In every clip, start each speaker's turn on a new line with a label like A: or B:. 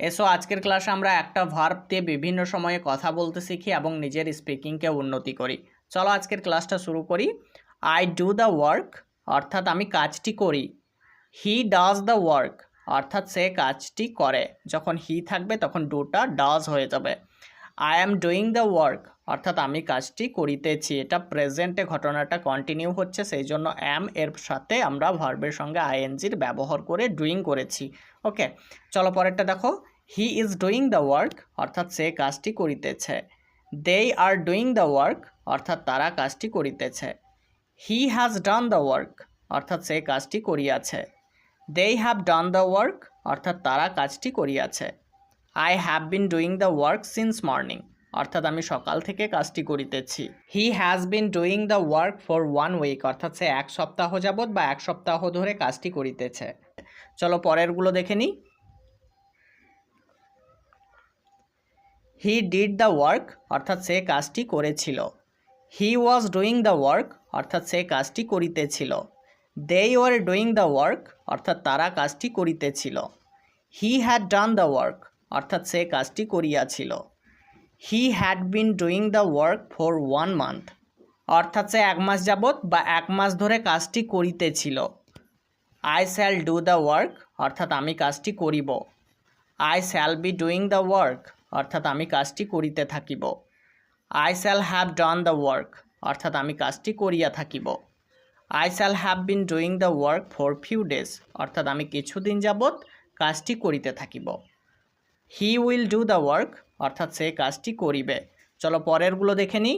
A: এসো, আজকের ক্লাসে আমরা একটা ভার্ব দিয়ে বিভিন্ন সময়ে কথা বলতে শিখি এবং নিজের স্পিকিংকে উন্নতি করি। চলো আজকের ক্লাসটা শুরু করি। আই ডু দ্য ওয়ার্ক অর্থাৎ আমি কাজটি করি। হি ডাজ দ্য ওয়ার্ক অর্থাৎ সে কাজটি করে। যখন হি থাকবে, তখন ডুটা ডাজ হয়ে যাবে। I am doing the work অর্থাৎ আমি কাজটি করিতেছি। এটা প্রেজেন্টে ঘটনাটা কন্টিনিউ হচ্ছে সেই জন্য অ্যাম এর সাথে আমরা ভার্বের সঙ্গে আইএনজির ব্যবহার করে ডুইং করেছি। ওকে চলো পরেরটা দেখো। He is doing the work অর্থাৎ সে কাজটি করিতেছে। They are doing the work অর্থাৎ তারা কাজটি করিতেছে। He has done the work অর্থাৎ সে কাজটি করিয়াছে। They have done the work অর্থাৎ তারা কাজটি করিয়াছে। I have been doing the work since morning অর্থাৎ আমি সকাল থেকে কাজটি করিতেছি। He has been doing the work for one week অর্থাৎ সে এক সপ্তাহ যাবৎ বা এক সপ্তাহ ধরে কাজটি করিতেছে। চলো পরেরগুলো দেখে নিই। হি ডিড দ্য ওয়ার্ক অর্থাৎ সে কাজটি করেছিল। He was doing the work অর্থাৎ সে কাজটি করিতেছিল। They were doing the work অর্থাৎ তারা কাজটি করিতেছিল। He had done the work অর্থাৎ সে কাজটি করিয়াছিল। He had been doing the work for one month অর্থাৎ সে এক মাস যাবৎ বা এক মাস ধরে কাজটি করিতেছিল। I shall do the work অর্থাৎ আমি কাজটি করিব। I shall be doing the work অর্থাৎ আমি কাজটি করিতে থাকিব। I shall have done the work অর্থাৎ আমি কাজটি করিয়া থাকিব। I shall have been doing the work for few days অর্থাৎ আমি কিছুদিন যাবৎ কাজটি করিতে থাকিব। He will do the work অর্থাৎ সে কাজটি করিবে। চলো পরেরগুলো দেখে নিই।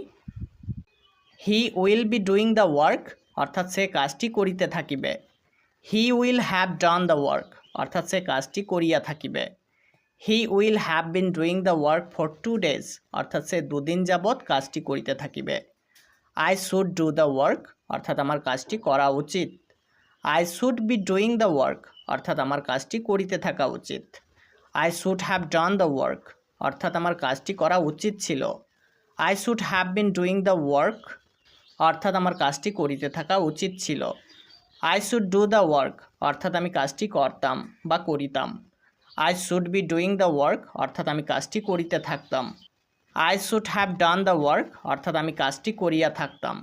A: He will be doing the work অর্থাৎ সে কাজটি করিতে থাকিবে। He will have done the work অর্থাৎ সে কাজটি করিয়া থাকিবে। He will have been doing the work for two days অর্থাৎ সে দুদিন যাবৎ কাজটি করিতে থাকিবে। I should do the work অর্থাৎ আমার কাজটি করা উচিত। I should be doing the work অর্থাৎ আমার কাজটি করিতে থাকা উচিত। I should have done the work অর্থাৎ আমার কাজটি করা উচিত ছিল। I should have been doing the work অর্থাৎ আমার কাজটি করিতে থাকা উচিত ছিল। I should do the work অর্থাৎ আমি কাজটি করতাম বা করিতাম। I should be doing the work অর্থাৎ আমি কাজটি করিতে থাকতাম। I should have done the work অর্থাৎ আমি কাজটি করিয়া থাকতাম।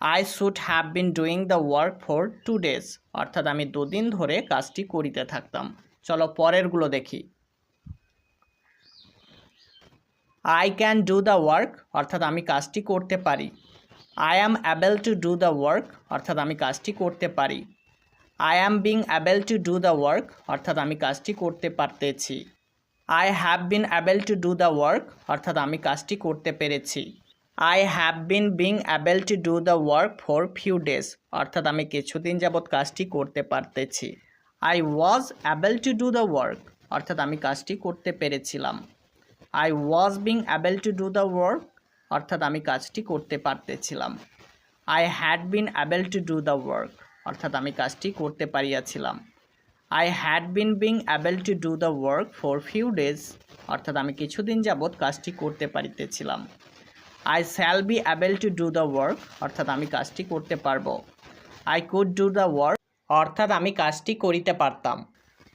A: I should have been doing the work for two days অর্থাৎ আমি দুদিন ধরে কাজটি করিতে থাকতাম। চলো পরেরগুলো দেখি। I can do the work অর্থাৎ আমি কাজটি করতে পারি। I am able to do the work অর্থাৎ আমি কাজটি করতে পারি। I am being able to do the work অর্থাৎ আমি কাজটি করতে পারতেছি। I have been able to do the work অর্থাৎ আমি কাজটি করতে পেরেছি। I have been being able to do the work for few days অর্থাৎ আমি কিছুদিন যাবৎ কাজটি করতে পারতেছি। I was able to do the work অর্থাৎ আমি কাজটি করতে পেরেছিলাম। I was being able to do the work অর্থাৎ আমি কাজটি করতে পারতেছিলাম। I had been able to do the work অর্থাৎ আমি কাজটি করতে পারিয়াছিলাম। I had been being able to do the work for few days অর্থাৎ আমি কিছুদিন যাবৎ কাজটি করতে পারিতেছিলাম। I shall be able to do the work অর্থাৎ আমি কাজটি করতে পারব। I could do the work অর্থাৎ আমি কাজটি করিতে পারতাম।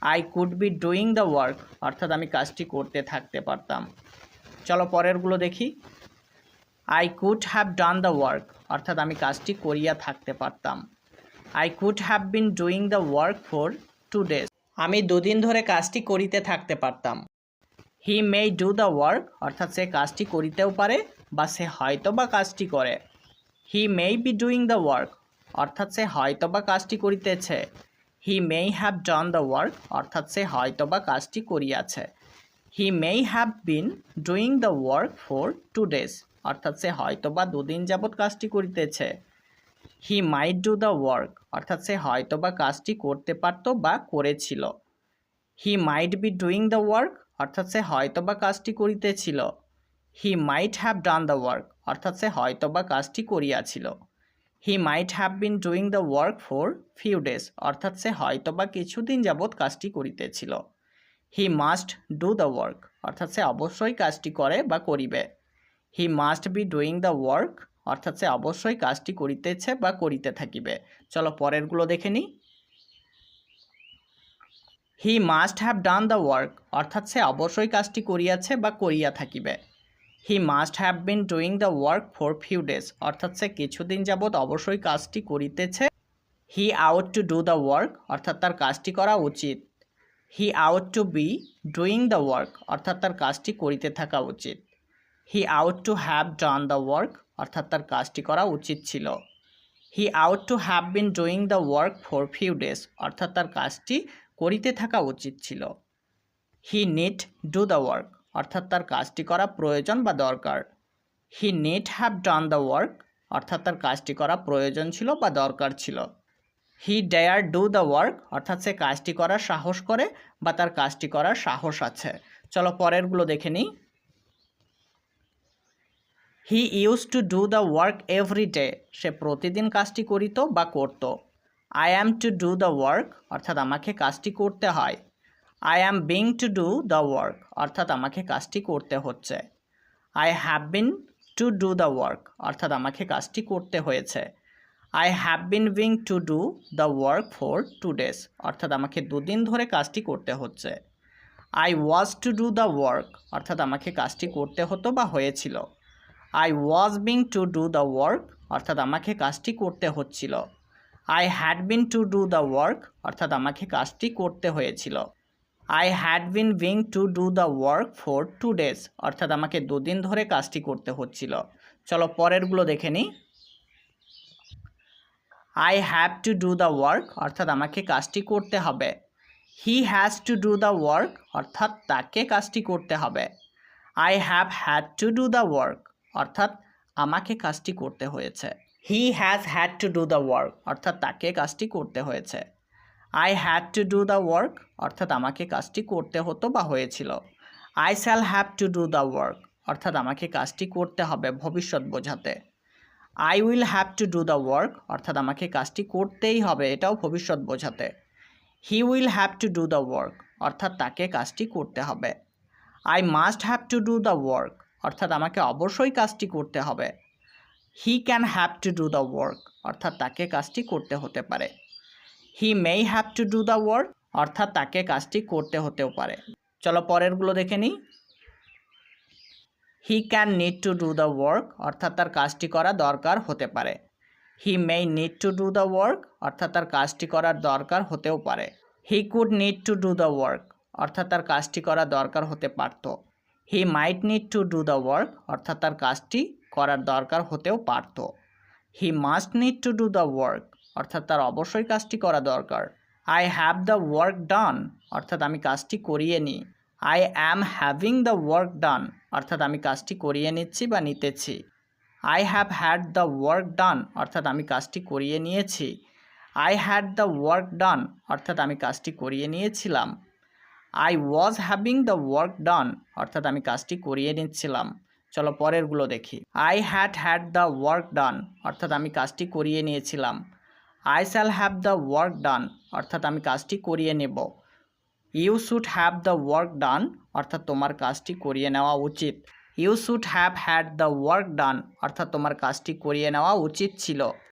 A: I could be doing the work অর্থাৎ আমি কাজটি করতে থাকতে পারতাম। চলো পরেরগুলো দেখি। I could have done the work অর্থাৎ আমি কাজটি করিয়া থাকতে পারতাম। I could have been doing the work for two days আমি দুদিন ধরে কাজটি করিতে থাকতে পারতাম। He may do the work অর্থাৎ সে কাজটি করিতেও পারে বা সে হয়তো বা কাজটি করে। He may be doing the work অর্থাৎ সে হয়তো বা কাজটি করিতেছে। He may have done the work অর্থাৎ সে হয়তো বা কাজটি করিয়াছে। He may have been doing the work for two days অর্থাৎ সে হয়তো বা দুদিন যাবৎ কাজটি করিতেছে। He might do the work অর্থাৎ সে হয়তো বা কাজটি করতে পারত বা করেছিল। He might be doing the work অর্থাৎ সে হয়তো বা কাজটি করিতেছিল। He might have done the work অর্থাৎ সে হয়তো বা কাজটি করিয়াছিল। He might have been doing the work for few days অর্থাৎ সে হয়তো বা কিছুদিন যাবৎ কাজটি করিতেছিল। He must do the work অর্থাৎ সে অবশ্যই কাজটি করে বা করিবে। He must be doing the work অর্থাৎ সে অবশ্যই কাজটি করিতেছে বা করিতে থাকিবে। চলো পরেরগুলো দেখে নিই। He must have done the work অর্থাৎ সে অবশ্যই কাজটি করিয়াছে বা করিয়া থাকিবে। He must have been doing the work for few days অর্থাৎ সে কিছুদিন যাবৎ অবশ্যই কাজটি করিতেছে। He ought to do the work অর্থাৎ তার কাজটি করা উচিত। He ought to be doing the work অর্থাৎ তার কাজটি করিতে থাকা উচিত। He ought to have done the work অর্থাৎ তার কাজটি করা উচিত ছিল। He ought to have been doing the work for few days অর্থাৎ তার কাজটি করিতে থাকা উচিত ছিল। He need do the work অর্থাৎ তার কাজটি করা প্রয়োজন বা দরকার। He need have done the work অর্থাৎ তার কাজটি করা প্রয়োজন ছিল বা দরকার ছিল। He dare do the work অর্থাৎ সে কাজটি করার সাহস করে বা তার কাজটি করার সাহস আছে। চলো পরেরগুলো দেখে নিই। He use to do the work every day সে প্রতিদিন কাজটি করিত বা করত। I am to do the work অর্থাৎ আমাকে কাজটি করতে হয়। I am being to do the work অর্থাৎ আমাকে কাজটি করতে হচ্ছে। I have been to do the work অর্থাৎ আমাকে কাজটি করতে হয়েছে। I have been being to do the work for two days অর্থাৎ আমাকে দুদিন ধরে কাজটি করতে হচ্ছে। I was to do the work অর্থাৎ আমাকে কাজটি করতে হতো বা হয়েছিল। I was being to do the work অর্থাৎ আমাকে কাজটি করতে হচ্ছিল। I had been to do the work অর্থাৎ আমাকে কাজটি করতে হয়েছিল। I had been being to do the work for two days অর্থাৎ আমাকে দুদিন ধরে কাজটি করতে হচ্ছিল। চলো পরেরগুলো দেখে নিই। I have to do the work অর্থাৎ আমাকে কাজটি করতে হবে। He has to do the work অর্থাৎ তাকে কাজটি করতে হবে। I have had to do the work অর্থাৎ আমাকে কাজটি করতে হয়েছে। He has had to do the work অর্থাৎ তাকে কাজটি করতে হয়েছে। I had to do the work অর্থাৎ আমাকে কাজটি করতে হতো বা হয়েছিল। I shall have to do the work অর্থাৎ আমাকে কাজটি করতে হবে ভবিষ্যৎ বোঝাতে। I will have to do the work অর্থাৎ আমাকে কাজটি করতেই হবে, এটাও ভবিষ্যৎ বোঝাতে। He will have to do the work অর্থাৎ তাকে কাজটি করতে হবে। I must have to do the work অর্থাৎ আমাকে অবশ্যই কাজটি করতে হবে। He can have to do the work অর্থাৎ তাকে কাজটি করতে হতে পারে। He may have to do the work অর্থাৎ তাকে কাজটি করতে হতেও পারে। চলো পরেরগুলো দেখে নিই। He can need to do the work অর্থাৎ তার কাজটি করা দরকার হতে পারে। He may need to do the work অর্থাৎ তার কাজটি করার দরকার হতেও পারে। He could need to do the work অর্থাৎ তার কাজটি করা দরকার হতে পারত। He might need to do the work অর্থাৎ তার কাজটি করার দরকার হতেও পারত। He must need to do the work অর্থাৎ তার অবশ্যই কাজটি করা দরকার। I have the work done অর্থাৎ আমি কাজটি করিয়ে নিই I am having the work done অর্থাৎ আমি কাজটি করিয়ে নিচ্ছি বা নিতেছি। I have had the work done অর্থাৎ আমি কাজটি করিয়ে নিয়েছি। I had the work done অর্থাৎ আমি কাজটি করিয়ে নিয়েছিলাম। I was having the work done অর্থাৎ আমি কাজটি করিয়ে নিচ্ছিলাম। চলো পরেরগুলো দেখি। I had had the work done অর্থাৎ আমি কাজটি করিয়ে নিয়েছিলাম। I shall have the work done অর্থাৎ আমি কাজটি করিয়ে নেব। You should have the work done অর্থাৎ তোমার কাজটি করিয়ে নেওয়া উচিত। You should have had the work done অর্থাৎ তোমার কাজটি করিয়ে নেওয়া উচিত ছিল।